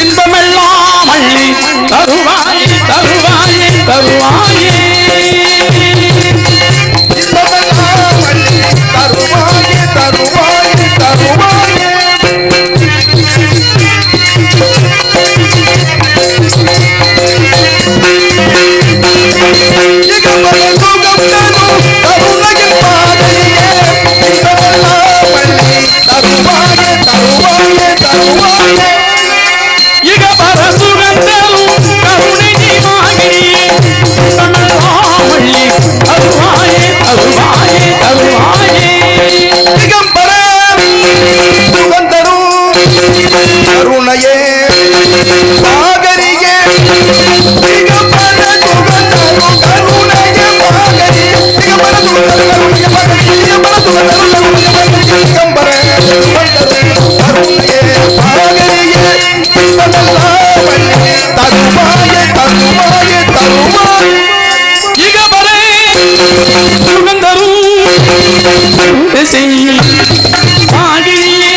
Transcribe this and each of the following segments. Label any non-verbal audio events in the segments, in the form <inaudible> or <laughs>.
இன்பமெல்லாம் அள்ளி தருவாயே தருவாயே தருவாயே. கருணையே சாகரியே திகம்பர சுகந்தரும் கருணையே சாகரியே திகம்பர சுகந்தரும் கருணையே சாகரியே திகம்பர சுகந்தரும் கருணையே சாகரியே தனல்லாமலே தருவாயே தருவாயே தருவாயே இக பரே சுகந்தரும் செய் ஆகினியே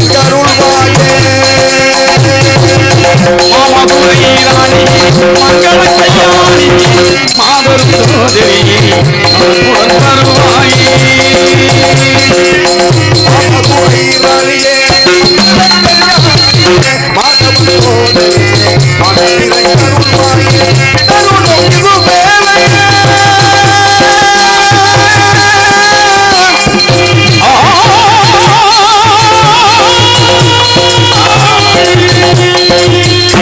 மனநிறைக்கருள்வாயே மாமதுரை ராணி மங்கள கல்யாணி மாபெரும் சோதரி அன்புடன் தருவாயே மாமதுரை ராணியே மாதவன் சோதரியே மனநிறைக்கருள்வாயே கருணை இது தருணம்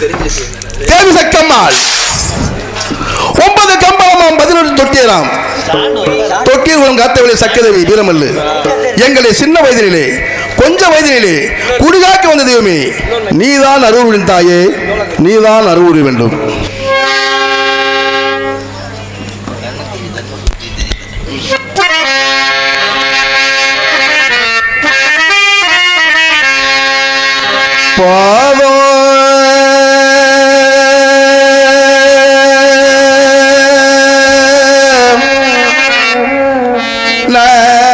தேவி சக்கம்மாள் ஒன்பது கம்பளமாம் பதினொரு தொட்டியலாம். தொட்டியர்களும் காத்தவழி சக்கரவி வீரமல்லு. எங்களை சின்ன வயதிலே கொஞ்ச வயதிலே குடிகாக்க வந்த தெய்வமே நீதான் அருள்வின் தாயே நீதான் அருள் வேண்டும். பா না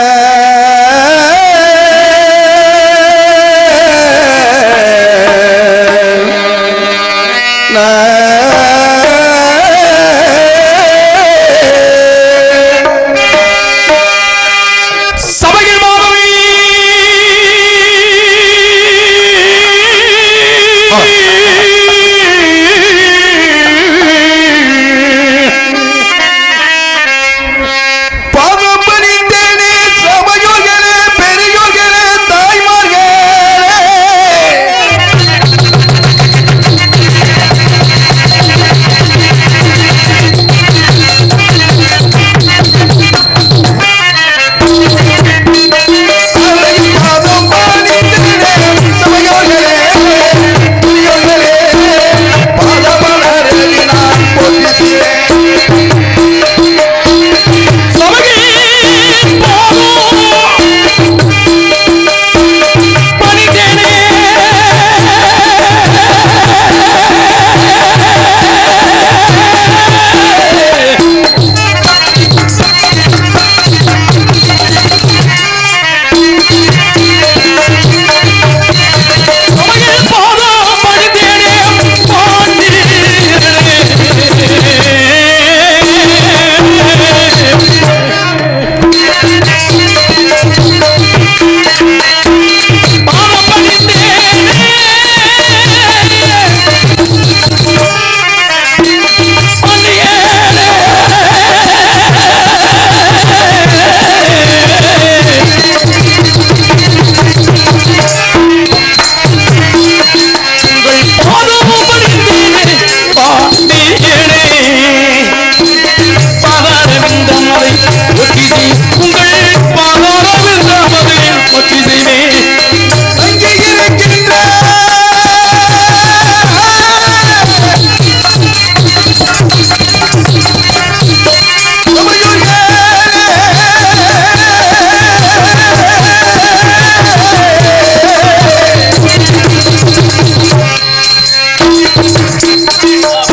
Bye.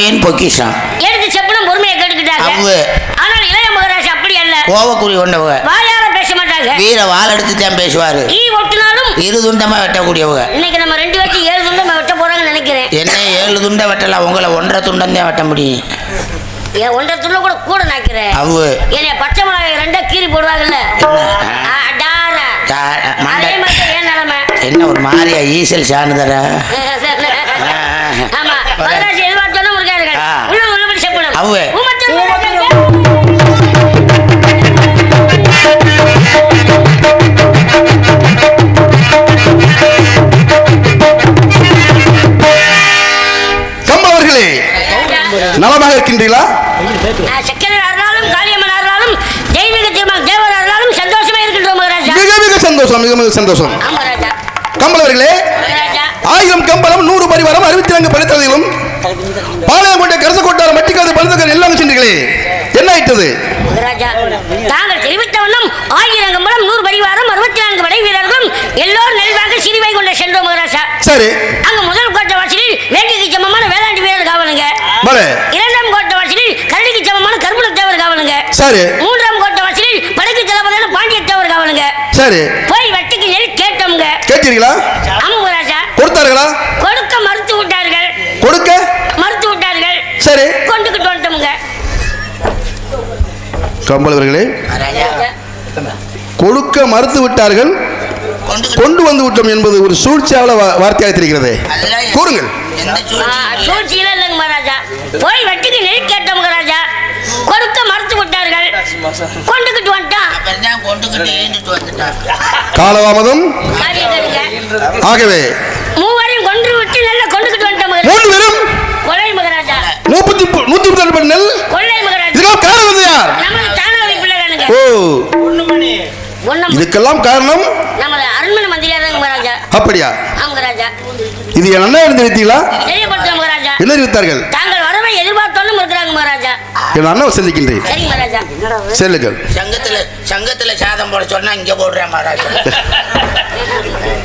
பொறுமையின் பொக்கிஷம் எடுத்து செப்பனும் பொறுமையை கேட்டுக்கிட்டாங்க அவ்வு. ஆனால் இளைய மகாராஜா அப்படி அல்ல. கோவக்குறி கொண்டவங்க. வாயால பேச மாட்டாங்க. வீர வாள் எடுத்து தான் பேசுவாரு. ஈ ஒட்டினாலும் இரு துண்டமா வெட்டக்கூடியவங்க. இன்னைக்கு நம்ம ரெண்டு பேருக்கு ஏழு துண்டம் வெட்ட போறாங்கன்னு நினைக்கிறேன். என்ன ஏழு துண்டை வெட்டலாம் உங்களை ஒன்றரை துண்டம் தான் வெட்ட முடியும். என் ஒன்றரை துண்டம் கூட கூட நினைக்கிறேன். அவ்வு. என்னைய பச்சை மிளகாய் ரெண்டா கீறி போடுவாங்கல்ல. அதே மாதிரி ஏன் நிலைமை? என்ன ஒரு மாதிரியா ஈசல் சாணுதர ஆமா அருளாலும் சந்தோஷமா இருக்கின்றோம் மகாராஜா. மிக மிக சந்தோஷம் மிக மிக சந்தோஷம். கம்பளவர்களே ஆயிரம் கம்பளம் நூறு பரிவாரம் அறுபத்தி நான்கு படித்ததிலும் பாளையங்கோட்டை கரச கொட்டாரம் மட்டிக்காது பழுத்தக்கர் எல்லாம் சென்றீர்களே. என்ன ஆயிட்டது? மகாராஜா தாங்கள் தெரிவித்த வண்ணம் ஆயிரம் கம்பளம் நூறு பரிவாரம் அறுபத்தி நான்கு படை வீரர்களும் எல்லோரும் நெல்வாங்க சிறுவை கொண்ட சென்றோம் மகாராஜா. சரி. அங்க முதல் கோட்டை வாசலில் வேங்கைக்கு சமமான வேளாண்டி வீரர் காவலுங்க இரண்டாம் கோட்டை வாசலில் கரடிக்கு சமமான கருப்புல தேவர் காவலுங்க சரி. மூன்றாம் கோட்டை வாசலில் படைக்கு தளபதியான பாண்டிய தேவர் காவலுங்க சரி. போய் வட்டிக்கு நெல் கேட்டோம்ங்க. கேட்டீர்களா? ஆமா மகாராஜா. கொடுத்தார்களா? கொடுக்க மறுத்து விட்டார்கள். கொடுக்க? கம்பளவர்களே கொடுக்க மறுத்து விட்டார்கள் கொண்டு வந்து விட்டோம் என்பது ஒரு சூழ்ச்சியாவல வார்த்தையாக தெரிகிறது கூறுங்கள். போய் வட்டிக்கு நெல் கேட்டோம் மகாராஜா. கொடுக்க மறுத்து விட்டார்கள். கொண்டுகிட்டு வந்துட்டான் காலதாமதம். ஆகவே மூவரையும் கொன்று விட்டு நல்லா கொண்டுகிட்டு வந்துட்டோம் மூன்று பேரும் கொலை மகாராஜா. முப்பத்தி நூத்தி முப்பத்தி ரெண்டு நெல் கொள்ளை இதுக்கெல்லாம் காரணம்? அப்படியா? இது என் அண்ணா இருந்து வைத்தீங்களா? தெரியப்படுத்த மகாராஜா. என்ன அறிவித்தார்கள் தாங்கள் வரவை எதிர்பார்த்தோன்னு இருக்கிறாங்க மகாராஜா. என் அண்ணாவை சந்திக்கின்றேன் செல்லுங்கள். சங்கத்துல சங்கத்துல சாதம் போட சொன்னா இங்க போடுறேன் மகாராஜா. <laughs>